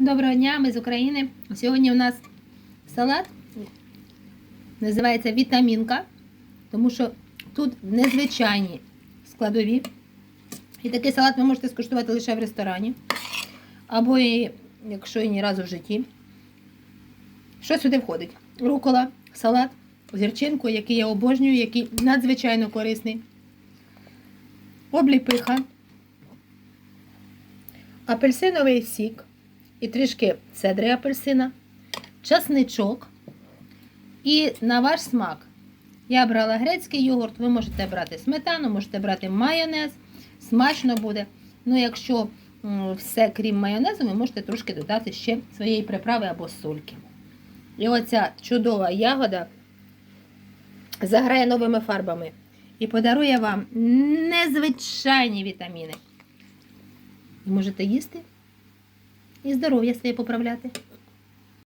Доброго дня, ми з України. Сьогодні у нас салат називається вітамінка, тому що тут незвичайні складові. І такий салат ви можете скуштувати лише в ресторані. Або, і, якщо і ні разу в житті. Що сюди входить? Рукола, салат, гірчинку, який я обожнюю, який надзвичайно корисний. Обліпиха, апельсиновий сік і трішки цедри апельсина, часничок і на ваш смак. Я брала грецький йогурт, ви можете брати сметану, можете брати майонез, смачно буде. Ну, якщо все крім майонезу, ви можете трошки додати ще своєї приправи або сольки. І оця чудова ягода заграє новими фарбами і подарує вам незвичайні вітаміни. Можете їсти і здоров'я своє поправляти.